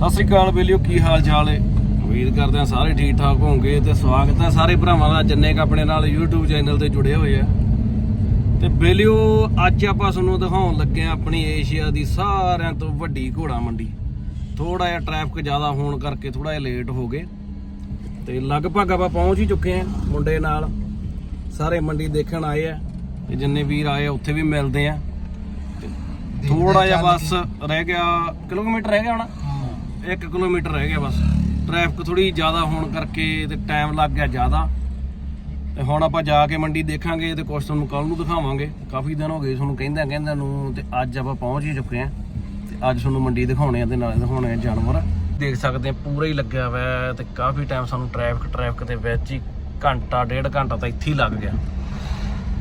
ਸਤਿ ਸ੍ਰੀ ਅਕਾਲ ਬੇਲਿਓ ਕੀ ਹਾਲ ਚਾਲ ਹੈ ਉਮੀਦ ਕਰਦੇ ਹਾਂ ਸਾਰੇ ਠੀਕ ਠਾਕ ਹੋਵੋਗੇ ਤੇ ਸਵਾਗਤ ਹੈ ਸਾਰੇ ਭਰਾਵਾਂ ਦਾ ਜਿੰਨੇ ਕ ਆਪਣੇ ਨਾਲ YouTube ਚੈਨਲ ਤੇ ਜੁੜੇ ਹੋਏ ਆ। ਤੇ ਬੇਲਿਓ ਅੱਜ ਆਪਾਂ ਤੁਹਾਨੂੰ ਦਿਖਾਉਣ ਲੱਗੇ ਆ ਆਪਣੀ ਏਸ਼ੀਆ ਦੀ ਸਾਰਿਆਂ ਤੋਂ ਵੱਡੀ ਘੋੜਾ ਮੰਡੀ। ਥੋੜਾ ਜਿਹਾ ਟ੍ਰੈਫਿਕ ਜ਼ਿਆਦਾ ਹੋਣ ਕਰਕੇ ਥੋੜਾ ਜਿਹਾ ਲੇਟ ਹੋ ਗਏ। ਤੇ ਲਗਭਗ ਆਪਾਂ ਪਹੁੰਚ ਹੀ ਚੁੱਕੇ ਆ ਮੁੰਡੇ ਨਾਲ। ਸਾਰੇ ਮੰਡੀ ਦੇਖਣ ਆਏ ਆ ਤੇ ਜਿੰਨੇ ਵੀਰ ਆਏ ਆ ਉੱਥੇ ਵੀ ਮਿਲਦੇ ਆ। ਥੋੜਾ ਜਿਹਾ ਬਸ ਰਹਿ ਗਿਆ ਕਿਲੋਮੀਟਰ ਰਹਿ ਗਿਆ ਹੋਣਾ? 1 ਕਿਲੋਮੀਟਰ ਰਹਿ ਗਿਆ ਬਸ। ਟ੍ਰੈਫਿਕ ਥੋੜੀ ਜ਼ਿਆਦਾ ਹੋਣ ਕਰਕੇ ਤੇ ਟਾਈਮ ਲੱਗ ਗਿਆ ਜ਼ਿਆਦਾ। ਤੇ ਹੁਣ ਆਪਾਂ ਜਾ ਕੇ ਮੰਡੀ ਦੇਖਾਂਗੇ ਤੇ ਕੁਛ ਤੁਹਾਨੂੰ ਕੱਲ ਨੂੰ ਦਿਖਾਵਾਂਗੇ। ਕਾਫੀ ਦਿਨ ਹੋ ਗਏ ਤੁਹਾਨੂੰ ਕਹਿੰਦਿਆਂ ਕਹਿੰਦਿਆਂ ਨੂੰ ਤੇ ਅੱਜ ਆਪਾਂ ਪਹੁੰਚ ਹੀ ਚੁੱਕੇ ਆਂ ਤੇ ਅੱਜ ਤੁਹਾਨੂੰ ਮੰਡੀ ਦਿਖਾਉਣੇ ਆ ਤੇ ਨਾਲੇ ਦਿਖਾਉਣੇ ਆ ਜਾਨਵਰ। ਦੇਖ ਸਕਦੇ ਆ ਪੂਰਾ ਹੀ ਲੱਗਿਆ ਹੋਇਆ ਹੈ ਤੇ ਕਾਫੀ ਟਾਈਮ ਸਾਨੂੰ ਟ੍ਰੈਫਿਕ ਟ੍ਰੈਫਿਕ ਦੇ ਵਿੱਚ ਹੀ ਘੰਟਾ, ਡੇਢ ਘੰਟਾ ਤਾਂ ਇੱਥੇ ਹੀ ਲੱਗ ਗਿਆ।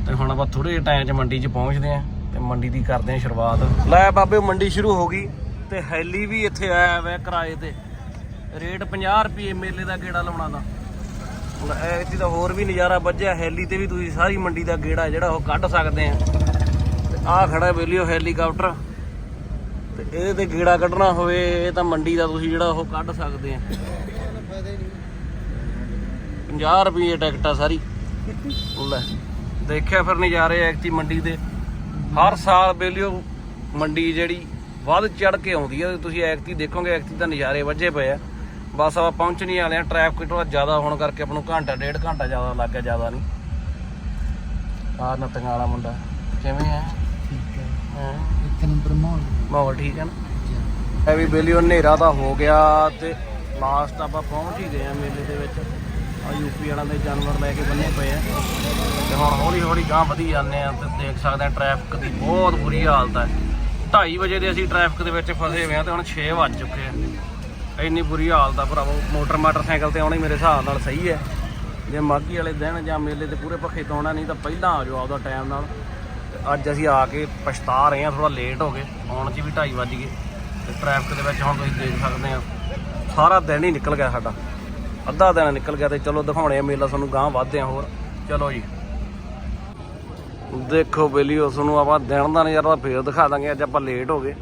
ਤੇ ਹੁਣ ਆਪਾਂ ਥੋੜੇ ਜਿਹੇ ਟਾਈਮ 'ਚ ਮੰਡੀ 'ਚ ਪਹੁੰਚਦੇ ਆਂ ਤੇ ਮੰਡੀ ਦੀ ਕਰਦੇ ਆਂ ਸ਼ੁਰੂਆਤ। ਲੈ ਬਾਬੇ, ਮੰਡੀ ਸ਼ੁਰੂ ਹੋ ਗਈ। ਤੇ ਹੈਲੀ ਵੀ ਇੱਥੇ ਆਇਆ ਹੋਇਆ ਕਿਰਾਏ ਤੇ। ਰੇਟ 50 ਰੁਪਏ ਮੇਲੇ ਦਾ ਗੇੜਾ ਲਾਉਣਾ ਦਾ। ਹੁਣ ਐਤੀ ਦਾ ਹੋਰ ਵੀ ਨਜ਼ਾਰਾ ਵੱਜਿਆ, ਹੈਲੀ ਤੇ ਵੀ ਤੁਸੀਂ ਸਾਰੀ ਮੰਡੀ ਦਾ ਗੇੜਾ ਜਿਹੜਾ ਉਹ ਕੱਢ ਸਕਦੇ ਆ। ਤੇ ਆਹ ਖੜਾ ਬੇਲੀਓ ਹੈਲੀਕਾਪਟਰ। ਤੇ ਇਹਦੇ ਤੇ ਗੇੜਾ ਕੱਢਣਾ ਹੋਵੇ, ਇਹ ਤਾਂ ਮੰਡੀ ਦਾ ਤੁਸੀਂ ਜਿਹੜਾ ਉਹ ਕੱਢ ਸਕਦੇ ਆ। 50 ਰੁਪਏ ਟਿਕਟ ਆ ਸਾਰੀ ਲੈ, ਦੇਖਿਆ ਫਿਰ ਨਜ਼ਾਰੇ ਐਕਤੀ ਮੰਡੀ ਦੇ। ਹਰ ਸਾਲ ਬੇਲੀਓ ਮੰਡੀ ਜਿਹੜੀ ਵੱਧ ਚੜ ਕੇ ਆਉਂਦੀ ਹੈ ਤੁਸੀਂ ਐਕਤੀ ਦੇਖੋਗੇ ਐਕਤੀ ਦਾ ਨਜ਼ਾਰੇ ਵੱਜੇ ਪਏ ਆ। ਬਸ ਆਪਾਂ ਪਹੁੰਚਣੀ ਵਾਲੇ ਆ ਟ੍ਰੈਫਿਕ ਥੋੜਾ ਜ਼ਿਆਦਾ ਹੋਣ ਕਰਕੇ ਆਪਾਂ ਨੂੰ ਘੰਟਾ ਡੇਢ ਘੰਟਾ ਜ਼ਿਆਦਾ ਲੱਗ ਗਿਆ ਜ਼ਿਆਦਾ ਨਹੀਂ। ਆਹ ਨੱਤੀਆਂ ਵਾਲਾ ਮੁੰਡਾ ਕਿਵੇਂ ਆ? ਹਾਂ? ਇੱਕ ਨੰਬਰ ਮਾਹੌਲ ਮਾਹੌਲ ਠੀਕ ਹੈ ਨਾ? ਇਹ ਵੀ ਬੇਲੀਓ ਹਨੇਰਾ ਤਾਂ ਹੋ ਗਿਆ ਤੇ ਲਾਸਟ ਆਪਾਂ ਪਹੁੰਚ ਹੀ ਗਏ ਆ ਮੇਲੇ ਦੇ ਵਿੱਚ। ਆ ਯੂਪੀ ਵਾਲਿਆਂ ਦੇ ਜਾਨਵਰ ਲੈ ਕੇ ਬੰਨੇ ਪਏ ਆ। ਤੇ ਹੁਣ ਹੌਲੀ ਹੌਲੀ ਗਾਂ ਵਧੀ ਜਾਂਦੇ ਆ ਤੇ ਦੇਖ ਸਕਦੇ ਆ ਟ੍ਰੈਫਿਕ ਦੀ ਬਹੁਤ ਬੁਰੀ ਹਾਲਤ ਹੈ 2:30 ਵਜੇ ਦੇ ਅਸੀਂ ਟ੍ਰੈਫਿਕ ਦੇ ਵਿੱਚ ਫਸੇ ਹੋਏ ਆ ਤੇ ਹੁਣ 6 ਵੱਜ ਚੁੱਕੇ ਆ। ਇੰਨੀ ਬੁਰੀ ਹਾਲਤ ਆ ਭਰਾਵੋ, ਮੋਟਰ ਮੋਟਰਸਾਈਕਲ ਤੇ ਆਉਣਾ ਹੀ ਮੇਰੇ ਹਿਸਾਬ ਨਾਲ ਸਹੀ ਹੈ। ਜੇ ਮਾਗੀ ਵਾਲੇ ਦਿਨ ਜਾਂ ਮੇਲੇ ਤੇ ਪੂਰੇ ਪੱਖੇ ਤੋਂ ਆਉਣਾ ਨਹੀਂ ਤਾਂ ਪਹਿਲਾਂ ਆ ਜਾਓ ਆਪਦਾ ਟਾਈਮ ਨਾਲ। ਤੇ ਅੱਜ ਅਸੀਂ ਆ ਕੇ ਪਛਤਾ ਰਹੇ ਹਾਂ ਥੋੜਾ ਲੇਟ ਹੋ ਗਏ, ਆਉਣ 'ਚ ਵੀ 2:30 ਵੱਜ ਗਏ। ਤੇ ਟ੍ਰੈਫਿਕ ਦੇ ਵਿੱਚ ਹੁਣ ਤੁਸੀਂ ਦੇਖ ਸਕਦੇ ਆ ਸਾਰਾ ਦਿਨ ਹੀ ਨਿਕਲ ਗਿਆ ਸਾਡਾ। ਅੱਧਾ ਦਿਨ ਨਿਕਲ ਗਿਆ ਤੇ ਚਲੋ ਦਿਖਾਉਣੇ ਆ ਮੇਲਾ ਤੁਹਾਨੂੰ ਗਾਂ ਵੱਧਦੇ ਆ ਹੋਰ। ਚਲੋ ਜੀ। ਦੇਖੋ ਬੇਲੀਓ ਤੁਹਾਨੂੰ ਆਪਾਂ ਦਿਨ ਦਾ ਨਜ਼ਾਰਾ ਤਾਂ ਫੇਰ ਦਿਖਾ ਦਾਂਗੇ, ਅੱਜ ਆਪਾਂ ਲੇਟ ਹੋ ਗਏ।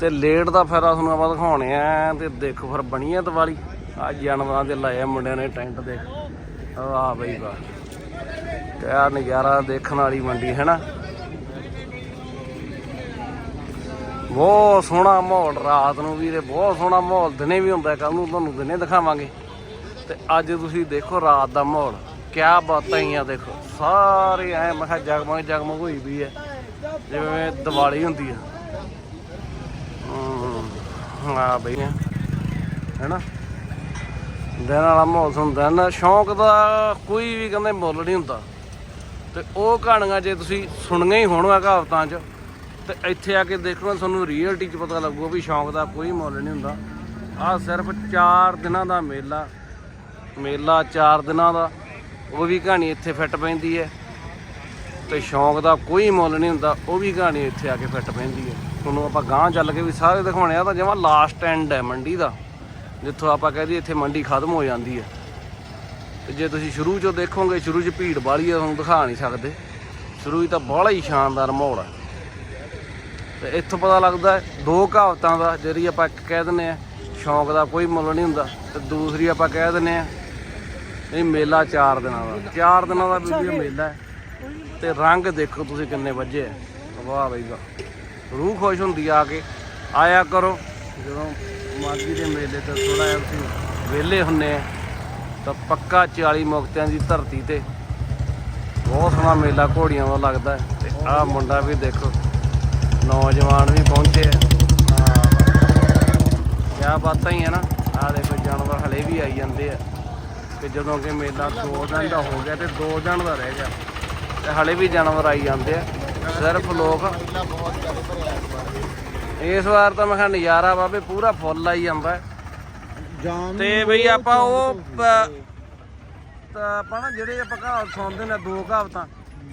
ਤੇ ਲੇਟ ਦਾ ਫਾਇਦਾ ਤੁਹਾਨੂੰ ਆਪਾਂ ਦਿਖਾਉਣੇ ਆ, ਤੇ ਦੇਖੋ ਫਿਰ ਬਣੀ ਆ ਦੀਵਾਲੀ। ਆ ਜਾਨਵਰਾਂ ਦੇ ਲਾਏ ਆ ਮੁੰਡਿਆਂ ਨੇ ਟੈਂਟ ਦੇ। ਆਹ ਬਈ ਵਾਹ। ਕਿਆ ਨਜ਼ਾਰਾ ਦੇਖਣ ਵਾਲੀ ਮੰਡੀ ਹੈ ਨਾ ਬਹੁਤ ਸੋਹਣਾ ਮਾਹੌਲ, ਰਾਤ ਨੂੰ ਵੀ ਤੇ ਬਹੁਤ ਸੋਹਣਾ ਮਾਹੌਲ, ਦਿਨੇ ਵੀ ਹੁੰਦਾ ਕੱਲ ਨੂੰ ਤੁਹਾਨੂੰ ਦਿਨੇ ਦਿਖਾਵਾਂਗੇ। ਤੇ ਅੱਜ ਤੁਸੀਂ ਦੇਖੋ ਰਾਤ ਦਾ ਮਾਹੌਲ। ਕਿਆ ਬਾਤਾਂ ਹੀ ਆ ਦੇਖੋ। ਸਾਰੇ ਐ ਮੈਂ ਕਿਹਾ ਜਗਮਗ ਜਗਮਗ ਹੋਈ ਵੀ ਹੈ। ਜਿਵੇਂ ਦੀਵਾਲੀ ਹੁੰਦੀ ਆ। ਹਮ, ਹਾਂ ਬਈ ਹੈਨਾ? ਦਿਨ ਵਾਲਾ ਮਾਹੌਲ ਹੁੰਦਾ ਨਾ ਸ਼ੌਂਕ ਦਾ ਕੋਈ ਵੀ ਕਹਿੰਦੇ ਮੁੱਲ ਨਹੀਂ ਹੁੰਦਾ। ਤੇ ਉਹ ਕਹਾਣੀਆਂ ਜੇ ਤੁਸੀਂ ਸੁਣੀਆਂ ਹੀ ਹੋਣਗਾ ਕਹਾਵਤਾਂ 'ਚ ਤੇ ਇੱਥੇ ਆ ਕੇ ਦੇਖੋ ਤੁਹਾਨੂੰ ਰੀਅਲਟੀ 'ਚ ਪਤਾ ਲੱਗੂਗਾ ਵੀ ਸ਼ੌਂਕ ਦਾ ਕੋਈ ਮੁੱਲ ਨਹੀਂ ਹੁੰਦਾ। ਆਹ ਸਿਰਫ 4 ਦਿਨਾਂ ਦਾ ਮੇਲਾ। ਮੇਲਾ 4 ਦਿਨਾਂ ਦਾ। ਉਹ ਵੀ ਕਹਾਣੀ ਇੱਥੇ ਫਿੱਟ ਪੈਂਦੀ ਹੈ। ਤੇ ਸ਼ੌਂਕ ਦਾ ਕੋਈ ਮੁੱਲ ਨਹੀਂ ਹੁੰਦਾ, ਉਹ ਵੀ ਕਹਾਣੀ ਇੱਥੇ ਆ ਕੇ ਫਿੱਟ ਪੈਂਦੀ ਹੈ। ਤੁਹਾਨੂੰ ਆਪਾਂ ਗਾਂਹ ਚੱਲ ਕੇ ਵੀ ਸਾਰੇ ਦਿਖਾਉਣੇ ਆ, ਤਾਂ ਜਮਾ ਲਾਸਟ ਐਂਡ ਹੈ ਮੰਡੀ ਦਾ। ਜਿੱਥੋਂ ਆਪਾਂ ਕਹਦੇ ਇੱਥੇ ਮੰਡੀ ਖਤਮ ਹੋ ਜਾਂਦੀ ਹੈ। ਤੇ ਜੇ ਤੁਸੀਂ ਸ਼ੁਰੂ ਚੋਂ ਦੇਖੋਗੇ, ਸ਼ੁਰੂ 'ਚ ਭੀੜ ਬਾਲੀ ਹੈ ਤੁਹਾਨੂੰ ਦਿਖਾ ਨਹੀਂ ਸਕਦੇ। ਸ਼ੁਰੂ 'ਚ ਤਾਂ ਬੜਾ ਹੀ ਸ਼ਾਨਦਾਰ ਮਾਹੌਲ ਹੈ ਤੇ ਇੱਥੋਂ ਪਤਾ ਲੱਗਦਾ ਦੋ ਕਹਾਵਤਾਂ ਦਾ, ਜਿਹੜੀ ਆਪਾਂ ਇੱਕ ਕਹਿ ਦਿੰਦੇ ਆ, ਸ਼ੌਂਕ ਦਾ ਕੋਈ ਮੁੱਲ ਨਹੀਂ ਹੁੰਦਾ, ਤੇ ਦੂਸਰੀ ਆਪਾਂ ਕਹਿ ਦਿੰਦੇ ਆ ਇਹ ਮੇਲਾ 4 ਦਿਨਾਂ ਦਾ। 4 ਦਿਨਾਂ ਦਾ ਵੀਡੀਓ ਮੇਲਾ ਹੈ। ਤੇ ਰੰਗ ਦੇਖੋ ਤੁਸੀਂ ਕਿੰਨੇ ਵੱਜੇ ਆ ਵਾਹ ਬਈ ਵਾਹ। ਰੂਹ ਖੁਸ਼ ਹੁੰਦੀ ਆ ਕੇ। ਆਇਆ ਕਰੋ। ਜਦੋਂ ਮਾਗੀ ਦੇ ਮੇਲੇ ਤੇ ਥੋੜਾ ਜਿਹਾ ਤੁਸੀਂ ਵਿਹਲੇ ਹੁੰਨੇ ਆ ਤਾਂ ਪੱਕਾ 40 ਮੁਕਤਿਆਂ ਦੀ ਧਰਤੀ ਤੇ ਬਹੁਤ ਸੋਹਣਾ ਮੇਲਾ ਘੋੜੀਆਂ ਦਾ ਲੱਗਦਾ ਤੇ ਆਹ ਮੁੰਡਾ ਵੀ ਦੇਖੋ ਨੌਜਵਾਨ ਵੀ ਪਹੁੰਚੇ ਆ। ਕਿਆ ਬਾਤਾਂ ਹੀ ਹੈ ਨਾ। ਆਹ ਦੇਖੋ ਜਾਨਵਰ ਹਲੇ ਵੀ ਆਈ ਜਾਂਦੇ ਆ। ਤੇ ਜਦੋਂ ਕਿ ਮੇਲਾ 2 ਦਿਨ ਦਾ ਹੋ ਗਿਆ ਤੇ 2 ਦਿਨ ਦਾ ਰਹਿ ਗਿਆ। ਤੇ ਹਲੇ ਵੀ ਜਾਨਵਰ ਆਈ ਜਾਂਦੇ ਆ। ਸਿਰਫ ਲੋਕ। ਇਸ ਵਾਰ ਤਾਂ ਮੈਂ ਕਿਹਾ ਨਜ਼ਾਰਾ ਬਾਬੇ ਪੂਰਾ ਫੁੱਲ ਆਈ ਜਾਂਦਾ। ਤੇ ਬਈ ਆਪਾਂ ਉਹ ਤਾਂ ਆਪਾਂ ਨਾ ਜਿਹੜੇ ਆਪਾਂ ਕਹਾਵਤ ਸੁਣਦੇ ਨੇ ਦੋ ਕਹਾਵਤਾਂ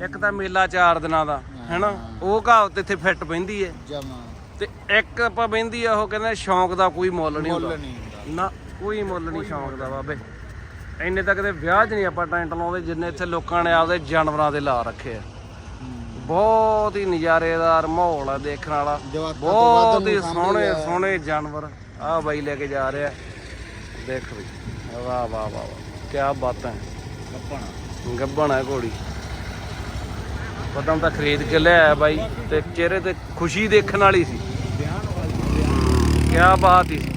ਇੱਕ ਤਾਂ ਮੇਲਾ ਚਾਰ ਦਿਨਾਂ ਦਾ ਹੈਨਾ? ਉਹ ਕਹਾਵਤ ਇੱਥੇ ਫਿੱਟ ਹੈ ਜਮਾ। ਤੇ ਇੱਕ ਆਪਾਂ ਬੈਂਦੀ ਆ ਉਹ ਕਹਿੰਦੇ ਸ਼ੌਂਕ ਦਾ ਕੋਈ ਮੁੱਲ ਨਹੀਂ ਹੁੰਦਾ। ਨਾ ਕੋਈ ਮੁੱਲ ਨਹੀਂ ਸ਼ੌਂਕ ਦਾ ਬਾਬੇ। ਇੰਨੇ ਤੱਕ ਦੇ ਵਿਆਹ 'ਚ ਨਹੀਂ ਆਪਾਂ ਟੈਂਟ ਲਾਉਂਦੇ ਜਿੰਨੇ ਇੱਥੇ ਲੋਕਾਂ ਨੇ ਆਪਦੇ ਜਾਨਵਰਾਂ ਦੇ ਲਾ ਰੱਖੇ ਆ। ਬਹੁਤ ਹੀ ਨਜ਼ਾਰੇਦਾਰ ਮਾਹੌਲ ਆ ਦੇਖਣ ਵਾਲਾ। ਬਹੁਤ ਹੀ ਸੋਹਣੇ। ਸੋਹਣੇ ਜਾਨਵਰ ਆਹ ਬਾਈ ਲੈ ਕੇ ਜਾ ਰਿਹਾ। ਦੇਖ ਬਈ ਵਾਹ ਵਾਹ ਵਾਹ ਵਾਹ। ਕੀ ਬਾਤਾਂ ਹੈ। ਕੱਪਣਾ ਗੱਬਣ ਹੈ ਘੋੜੀ। ਪਤਾ ਤਾਂ ਖਰੀਦ ਕੇ ਲਿਆਇਆ ਬਾਈ ਤੇ ਚਿਹਰੇ ਤੇ ਖੁਸ਼ੀ ਦੇਖਣ ਵਾਲੀ ਸੀ। ਕੀ ਬਾਤ ਹੀ ਸੀ।